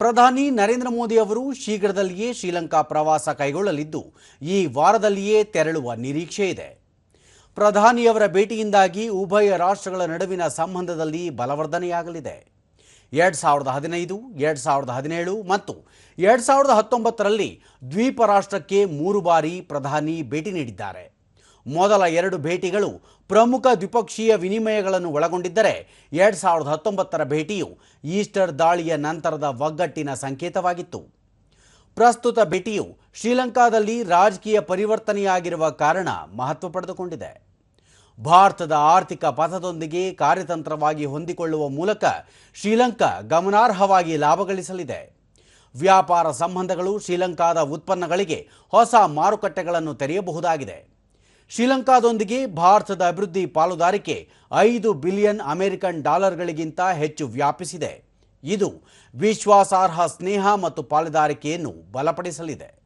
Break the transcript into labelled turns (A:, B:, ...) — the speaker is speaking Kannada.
A: ಪ್ರಧಾನಿ ನರೇಂದ್ರ ಮೋದಿ ಅವರು ಶೀಘ್ರದಲ್ಲಿಯೇ ಶ್ರೀಲಂಕಾ ಪ್ರವಾಸ ಕೈಗೊಳ್ಳಲಿದ್ದು, ಈ ವಾರದಲ್ಲಿಯೇ ತೆರಳುವ ನಿರೀಕ್ಷೆ ಇದೆ. ಪ್ರಧಾನಿಯವರ ಭೇಟಿಯಿಂದಾಗಿ ಉಭಯ ರಾಷ್ಟ್ರಗಳ ನಡುವಿನ ಸಂಬಂಧದಲ್ಲಿ ಬಲವರ್ಧನೆಯಾಗಲಿದೆ. ಎರಡು ಸಾವಿರದ ಹದಿನೈದು, ಎರಡು ಸಾವಿರದ ಹದಿನೇಳು ಮತ್ತು ಎರಡು ಸಾವಿರದ ಹತ್ತೊಂಬತ್ತರಲ್ಲಿ ದ್ವೀಪ ರಾಷ್ಟ್ರಕ್ಕೆ ಮೂರು ಬಾರಿ ಪ್ರಧಾನಿ ಭೇಟಿ ನೀಡಿದ್ದಾರೆ. ಮೊದಲ ಎರಡು ಭೇಟಿಗಳು ಪ್ರಮುಖ ದ್ವಿಪಕ್ಷೀಯ ವಿನಿಮಯಗಳನ್ನು ಒಳಗೊಂಡಿದ್ದರೆ ಎರಡು ಸಾವಿರದ ಹತ್ತೊಂಬತ್ತರ ಭೇಟಿಯು ಈಸ್ಟರ್ ದಾಳಿಯ ನಂತರದ ಒಗ್ಗಟ್ಟಿನ ಸಂಕೇತವಾಗಿತ್ತು. ಪ್ರಸ್ತುತ ಭೇಟಿಯು ಶ್ರೀಲಂಕಾದಲ್ಲಿ ರಾಜಕೀಯ ಪರಿವರ್ತನೆಯಾಗಿರುವ ಕಾರಣ ಮಹತ್ವ ಪಡೆದುಕೊಂಡಿದೆ. ಭಾರತದ ಆರ್ಥಿಕ ಪಥದೊಂದಿಗೆ ಕಾರ್ಯತಂತ್ರವಾಗಿ ಹೊಂದಿಕೊಳ್ಳುವ ಮೂಲಕ ಶ್ರೀಲಂಕಾ ಗಮನಾರ್ಹವಾಗಿ ಲಾಭ ಗಳಿಸಲಿದೆ. ವ್ಯಾಪಾರ ಸಂಬಂಧಗಳು ಶ್ರೀಲಂಕಾದ ಉತ್ಪನ್ನಗಳಿಗೆ ಹೊಸ ಮಾರುಕಟ್ಟೆಗಳನ್ನು ತೆರೆಯಬಹುದಾಗಿದೆ. ಶ್ರೀಲಂಕಾದೊಂದಿಗೆ ಭಾರತದ ಅಭಿವೃದ್ಧಿ ಪಾಲುದಾರಿಕೆ ಐದು ಬಿಲಿಯನ್ ಅಮೆರಿಕನ್ ಡಾಲರ್ಗಳಿಗಿಂತ ಹೆಚ್ಚು ವ್ಯಾಪಿಸಿದೆ. ಇದು ವಿಶ್ವಾಸಾರ್ಹ ಸ್ನೇಹ ಮತ್ತು ಪಾಲುದಾರಿಕೆಯನ್ನು ಬಲಪಡಿಸಲಿದೆ.